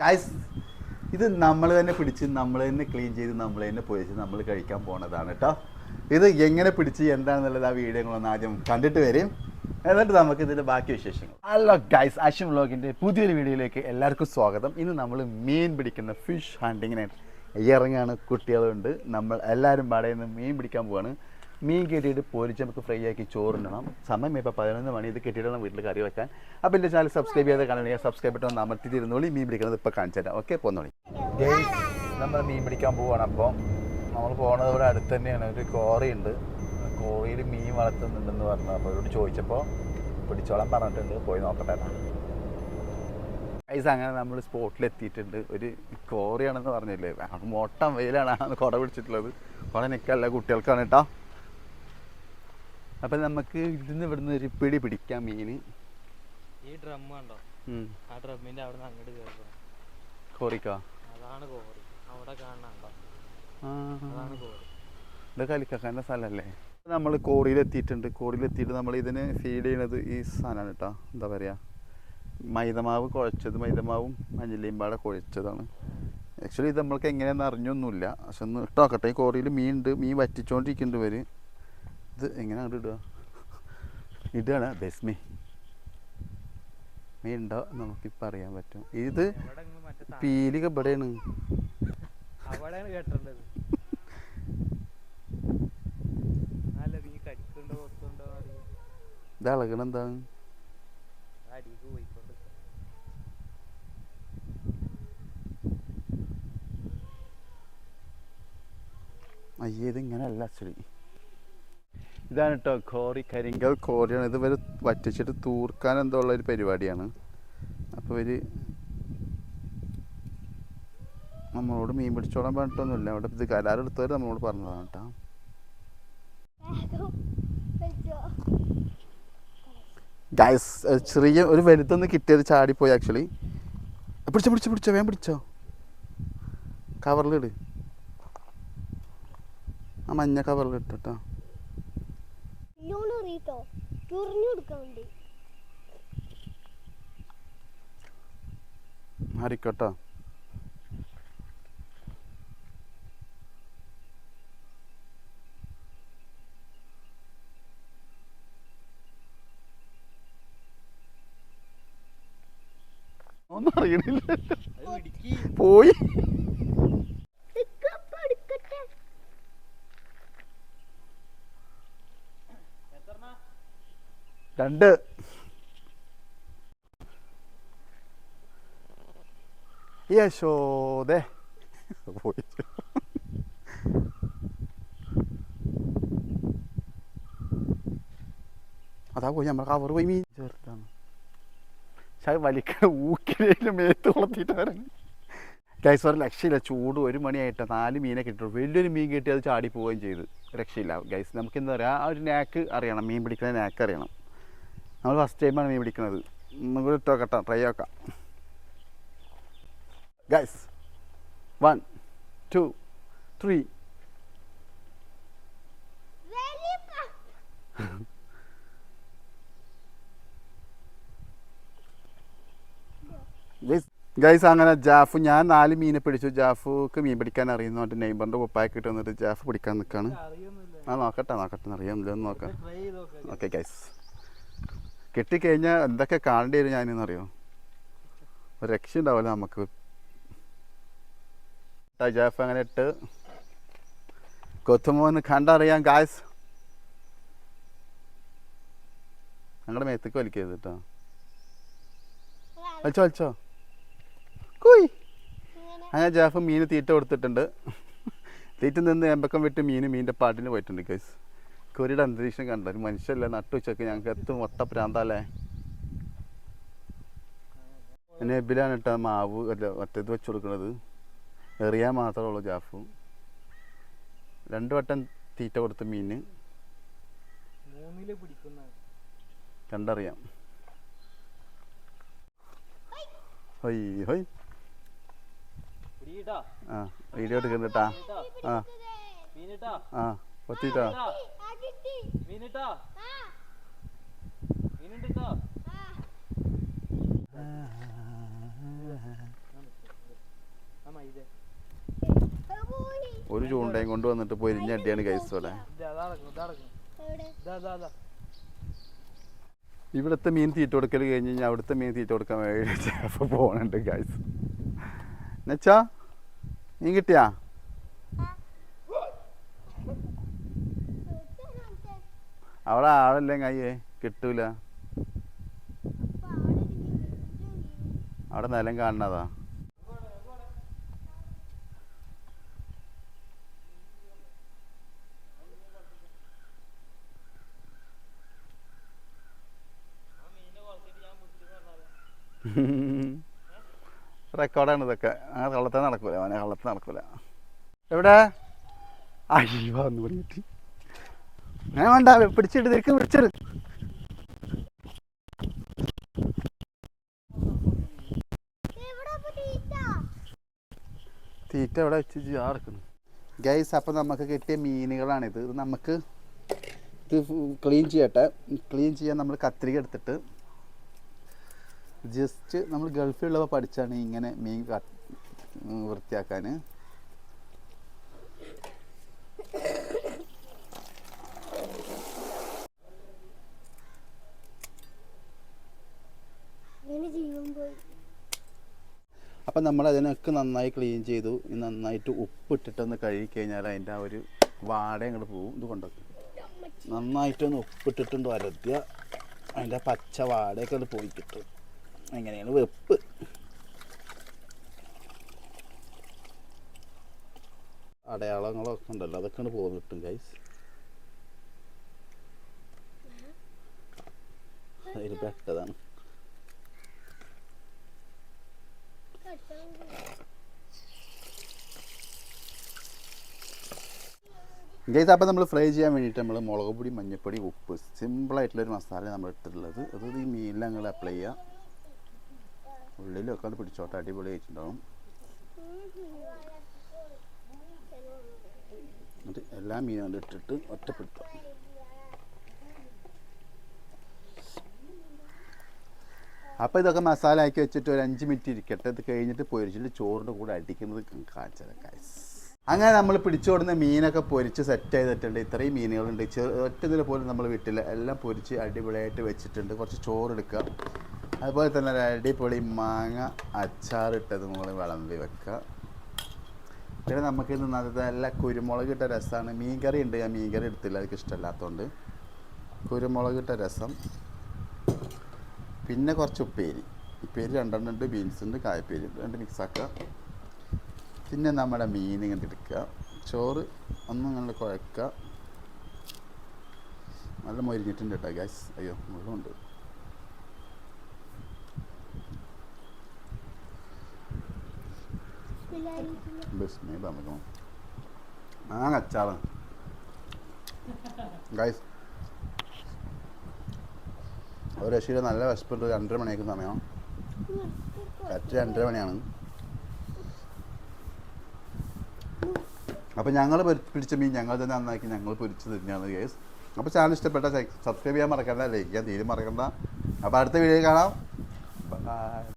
Guys ഇത് നമ്മൾ തന്നെ പിടിച്ച് നമ്മൾ തന്നെ ക്ലീൻ ചെയ്ത് നമ്മൾ തന്നെ പൊരിച്ച് നമ്മൾ കഴിക്കാൻ പോണതാണ് കേട്ടോ ഇത് എങ്ങനെ പിടിച്ച് എന്താണെന്നുള്ളത് ആ വീഡിയോകളൊന്ന് ആദ്യം കണ്ടിട്ട് വരും. എന്നിട്ട് നമുക്ക് ഇതിന്റെ ബാക്കി വിശേഷങ്ങൾ. ഹലോ ഗൈസ് അശ്വം വ്ലോഗിന്റെ പുതിയൊരു വീഡിയോയിലേക്ക് എല്ലാവർക്കും സ്വാഗതം. ഇന്ന് നമ്മൾ മീൻ പിടിക്കുന്ന ഫിഷ് ഹണ്ടിങ്ങിനായിട്ട് ഇറങ്ങാണ് കുട്ടികളുണ്ട്. നമ്മൾ എല്ലാവരും പാടെ നിന്ന് മീൻ പിടിക്കാൻ പോവാണ്. മീൻ കെട്ടിയിട്ട് പൊരിച്ച് നമുക്ക് ഫ്രൈ ആക്കി ചോറിനണം സമയം ഇപ്പോൾ പതിനൊന്ന് മണി. ഇത് കെട്ടിയിടണം വീട്ടിൽ കറി വെക്കാൻ. അപ്പോൾ എന്റെ ചാനൽ സബ്സ്ക്രൈബ് ചെയ്ത് കാണണമെങ്കിൽ സബ്സ്ക്രൈബ് ബട്ടൺ അമർത്തി തിരുന്നോളി മീൻ പിടിക്കുന്നത് ഇപ്പോൾ കാണിച്ചു തരാം. ഓക്കെ പോന്നോളി. നമ്മൾ മീൻ പിടിക്കാൻ പോവാണ്. അപ്പോൾ നമ്മൾ പോകുന്നത് ഇവിടെ അടുത്ത് തന്നെയാണ്. ഒരു കോറി ഉണ്ട് കോറിയിൽ മീൻ വളർത്തുന്നുണ്ടെന്ന് പറഞ്ഞു. അപ്പോൾ അവരോട് ചോദിച്ചപ്പോൾ പിടിച്ചോളാൻ പറഞ്ഞിട്ടുണ്ട്. പോയി നോക്കട്ടെ ഐസ് അങ്ങനെ നമ്മൾ സ്പോട്ടിലെത്തിയിട്ടുണ്ട്. ഒരു കോറിയാണെന്ന് പറഞ്ഞില്ലേ? മൊട്ടം വെയിലാണ്. കുട പിടിച്ചിട്ടുള്ളത്. കുറെ നിൽക്കല്ല കുട്ടികൾക്കാണ് കേട്ടോ. അപ്പം നമുക്ക് ഇതിന്ന് ഇവിടുന്ന് ഒരു പിടി പിടിക്കാം മീൻ ഈ ഡ്രം കണ്ടോ? ആ ഡ്രമ്മിന്റെ അവിടെ നിന്ന് അങ്ങോട്ട് കയറുക കോറിക്കോ? അതാണ് കോറി. അവിടെ കാണണ്ടോ അതാണ് കോറി. ഇത് കളിക്കാക്കാന്റെ സ്ഥലമല്ലേ നമ്മൾ കോറിയിലെത്തിയിട്ടുണ്ട്. കോറിയിലെത്തിയിട്ട് നമ്മൾ ഇതിന് ഫീഡ് ചെയ്യണത് ഈ സാധനമാണ് കേട്ടോ. എന്താ പറയുക മൈദമാവ് കുഴച്ചത് മൈദമാവും മഞ്ഞളിയും പാടെ കുഴച്ചതാണ്. ആക്ച്വലി ഇത് നമ്മൾക്ക് എങ്ങനെയാണെന്ന് അറിഞ്ഞൊന്നുമില്ല. പക്ഷെ ഒന്ന് ഇട്ടോക്കട്ടെ ഈ കോറിയിൽ മീൻ ഉണ്ട്. മീൻ വറ്റിച്ചോണ്ടിരിക്കുന്നുണ്ട് ഇവർ ഇത് എങ്ങനെ അങ്ങോട്ട് ഇടുക? ഇടുകയാണ് ബെസ്മി. മീൻ ഉണ്ടോ നമുക്കിപ്പോൾ അറിയാൻ പറ്റും. ഇത് പീലിക ഇവിടെയാണ്. ഇത് ഇളകണെന്താ അയ്യേ ഇത് ഇങ്ങനെയല്ല ആക്ച്വലി ഇതാണ് കേട്ടോ കോറി കരിങ്കൽ. കോറിയാണ്. ഇത് ഇവർ വറ്റിച്ചിട്ട് തൂർക്കാൻ എന്തോ ഉള്ള ഒരു പരിപാടിയാണ്. അപ്പോൾ ഇവർ നമ്മളോട് മീൻ പിടിച്ചോളാൻ പറഞ്ഞിട്ടൊന്നുമില്ല. അവിടെ ഇത് കരാറെടുത്തവർ നമ്മളോട് പറഞ്ഞതാണ് കേട്ടോ. ഗൈസ് ചെറിയ ഒരു വലുതൊന്ന് കിട്ടിയത് ചാടിപ്പോയി ആക്ച്വലി പിടിച്ചോ പിടിച്ചോ പിടിച്ചോ വേഗം പിടിച്ചോ. കവറിലിട്. ആ മഞ്ഞ കവറിൽ ഇല്ലോണ്ട് റീട്ടോ ചുറിഞ്ഞു ആരിക്കോട്ടോ ഒന്നും അറിയണില്ല. പോയി. രണ്ട്. യശോദേ. അതാ പോയി നമ്മളെ കവർ പോയി മീൻ. ചേർത്താണ് പക്ഷെ അത് മേത്ത് കൊളത്തിയിട്ട് ഗൈസ് ഒരു രക്ഷയില്ല. ചൂട് ഒരു മണിയായിട്ട് നാല് മീനെ കിട്ടുള്ളൂ. വലിയൊരു മീൻ കിട്ടി അത് ചാടി പോവുകയും ചെയ്തു. രക്ഷയില്ല. ഗൈസ് നമുക്ക് എന്താ പറയുക ആ ഒരു നാക്ക് അറിയണം. മീൻ പിടിക്കുന്ന നാക്ക് അറിയണം. നമ്മൾ ഫസ്റ്റ് ടൈമാണ് മീൻ പിടിക്കുന്നത്. നമുക്ക് ഇട്ട് നോക്കട്ടെ ട്രൈ ആക്കാം guys one two three guys അങ്ങനെ ജാഫ് ഞാൻ നാല് മീനെ പിടിച്ചു. ജാഫുക്ക് മീൻ പിടിക്കാൻ അറിയുന്നു. എന്റെ നെയ്ബറിന്റെ കുപ്പായൊക്കെ ഇട്ട് വന്നിട്ട് ജാഫ് പിടിക്കാൻ നിൽക്കുകയാണ് ആ നോക്കട്ടെ നോക്കട്ടെ അറിയാമില്ല ഒന്ന് നോക്കാം. നോക്കാം. ഓക്കെ ഗൈസ് കിട്ടിക്കഴിഞ്ഞാൽ എന്തൊക്കെ കാണേണ്ടി വരും ഞാനെന്നറിയോ? ഒരു രക്ഷ ഉണ്ടാവില്ല നമുക്ക്. ജാഫ് അങ്ങനെ ഇട്ട് കൊത്തുമോന്ന് കണ്ടറിയാം ഗായ്സ് ഞങ്ങളുടെ മേത്തേക്ക് വലിക്കരുത് കേട്ടോ. വലിച്ചോ വലിച്ചോ. കുയ്. അങ്ങനെ ജാഫ് മീന് തീറ്റ കൊടുത്തിട്ടുണ്ട്. തീറ്റ നിന്ന് എമ്പക്കം വിട്ട് മീൻ മീന്റെ പാട്ടിന് പോയിട്ടുണ്ട് ഗൈസ് കൊരിയുടെ അന്തരീക്ഷം കണ്ട ഒരു മനുഷ്യല്ല നട്ടുവച്ചൊക്കെ ഞങ്ങൾക്ക് എത്തും ഒത്ത പ്രാന്തല്ലേ. നെബിലാണ് ഇട്ട മാവ് അല്ല മറ്റേത് വെച്ച് കൊടുക്കുന്നത് എറിയാൻ മാത്രമേ ഉള്ളൂ ജാഫു. രണ്ട് വട്ടം തീറ്റ കൊടുത്ത മീന് കണ്ടറിയാം ഹൊയ് ഹൊയ്. ആ വീഡിയോ എടുക്കുന്നുട്ടാ ആ. ആ ആ മീനിട്ടാ? ഒരു ചൂണ്ടയും കൊണ്ട് വന്നിട്ട് പൊരിഞ്ഞടിയാണ് അടിയാണ് ഇതാ ഇതാ ഇവിടുത്തെ മീൻ തീറ്റ കൊടുക്കൽ കഴിഞ്ഞ് കഴിഞ്ഞാൽ അവിടുത്തെ മീൻ തീറ്റ കൊടുക്കാൻ വേണ്ടി ചിലപ്പോൾ പോകണുണ്ട് ഗൈസ്. എന്നുവെച്ചാ മീൻ കിട്ടിയാ? അവിടെ ആളല്ലേ കയ്യേ? കിട്ടൂല. അവിടെ നിലം കാണുന്നതാ. റെക്കോർഡാണ് ഇതൊക്കെ. ആ കള്ളത്തെ നടക്കൂല അവനെ കള്ളത്തെ നടക്കൂല. എവിടെ? അയ്യോ എന്ന് പിടിച്ചിട്ട് ഞാൻ വേണ്ട പിടിച്ചിട്ട് തിരിക്ക് അപ്പൊ തീറ്റ എവിടെ വെച്ച് ചാർക്കുന്നു ഗൈസ് അപ്പം നമുക്ക് കിട്ടിയ മീനുകളാണിത്. ഇത് നമുക്ക് ഇത് ക്ലീൻ ചെയ്യട്ടെ. ക്ലീൻ ചെയ്യാൻ നമ്മൾ കത്രിക എടുത്തിട്ട് ജസ്റ്റ് നമ്മൾ ഗൾഫിലുള്ളപ്പോൾ പഠിച്ചാണ് ഇങ്ങനെ മീൻ വൃത്തിയാക്കാൻ അപ്പം നമ്മൾ അതിനൊക്കെ നന്നായി ക്ലീൻ ചെയ്തു. നന്നായിട്ട് ഉപ്പിട്ടിട്ടൊന്ന് കഴുകി കഴിഞ്ഞാൽ അതിന്റെ ആ ഒരു വാട അങ്ങോട്ട് പോകും ഇത് കൊണ്ടൊക്കെ. നന്നായിട്ടൊന്ന് ഉപ്പിട്ടിട്ടുണ്ട് വരദ്യ അതിന്റെ പച്ച വാടയൊക്കെ അത് പോയി കിട്ടും. എങ്ങനെയാണ് വെപ്പ്. അടയാളങ്ങളൊക്കെ ഉണ്ടല്ലോ അതൊക്കെയാണ് പോന്നിട്ടും ഗൈസ് അതിൽ പെട്ടതാണ്. ഗൈസ് അപ്പോൾ നമ്മൾ ഫ്രൈ ചെയ്യാൻ വേണ്ടിയിട്ട് നമ്മൾ മുളക് പൊടി മഞ്ഞൾപ്പൊടി ഉപ്പ് സിമ്പിളായിട്ടുള്ളൊരു മസാല നമ്മൾ എടുത്തിട്ടുള്ളത് അത് ഈ മീനിൽ ഞങ്ങൾ അപ്ലൈ ചെയ്യുക. ഉള്ളിലൊക്കെ അത് പിടിച്ചോട്ടെ അടിപൊളിയായിട്ടുണ്ടാവും ആയിട്ടുണ്ടാവും. എല്ലാ മീനും ഇട്ടിട്ട് ഒറ്റപ്പെടുത്തുക അപ്പോൾ ഇതൊക്കെ മസാല ആക്കി വെച്ചിട്ട് ഒരു അഞ്ച് മിനിറ്റ് ഇരിക്കട്ടെ. ഇത് കഴിഞ്ഞിട്ട് പൊരിച്ചിട്ട് ചോറിന്റെ കൂടെ അടിക്കുന്നത് കാണിച്ചത് ഗൈസ് അങ്ങനെ നമ്മൾ പിടിച്ചോടുന്ന മീനൊക്കെ പൊരിച്ച് സെറ്റ് ചെയ്തിട്ടുണ്ട്. ഇത്രയും മീനുകളുണ്ട്. ചെറു ഒറ്റ പോലും നമ്മൾ വിട്ടില്ല എല്ലാം പൊരിച്ച് അടിപൊളിയായിട്ട് വെച്ചിട്ടുണ്ട്. കുറച്ച് ചോറ് എടുക്കുക. അതുപോലെ തന്നെ ഒരു അടിപൊളി മാങ്ങ അച്ചാറിട്ടത് നമ്മൾ വിളമ്പി വെക്കുക. പിന്നെ നമുക്ക് ഇന്ന് നല്ല കുരുമുളക് ഇട്ട രസമാണ് മീൻകറി ഉണ്ട്. ഞാൻ മീൻകറി എടുത്തില്ല. എനിക്ക് ഇഷ്ടമല്ലാത്തതുകൊണ്ട് കുരുമുളക് ഇട്ട രസം. പിന്നെ കുറച്ച് ഉപ്പേരി. ഉപ്പേരി രണ്ടെണ്ണം ഉണ്ട് ബീൻസ് ഉണ്ട് കായപ്പേരി ഉണ്ട് രണ്ട് മിക്സ് ആക്കുക. പിന്നെ നമ്മുടെ മീൻ ഇങ്ങനെ എടുക്കുക. ചോറ് ഒന്നും ഇങ്ങനെ കുഴക്കുക. നല്ല മൊരിഞ്ഞിട്ടുണ്ട് കേട്ടോ ഗ്യാസ് അയ്യോ മുഴുവുണ്ട് ആ അച്ചാറാണ് ഗൈസ് ഒരു രശീല നല്ല വിശപ്പുണ്ട്. രണ്ടര മണിയാക്കുന്ന സമയം. കറക്റ്റ് രണ്ടര മണിയാണ്. അപ്പോൾ ഞങ്ങൾ പിടിച്ച മീൻ ഞങ്ങൾ തന്നെ നന്നാക്കി ഞങ്ങൾ പൊരിച്ച് തന്നെയാണ് കേസ് അപ്പോൾ ചാനൽ ഇഷ്ടപ്പെട്ട സബ്സ്ക്രൈബ് ചെയ്യാൻ മറക്കണ്ട ലൈക്ക് ചെയ്യാൻ തീരെ മറക്കണ്ട. അപ്പോൾ അടുത്ത വീഡിയോ കാണാം. ബൈ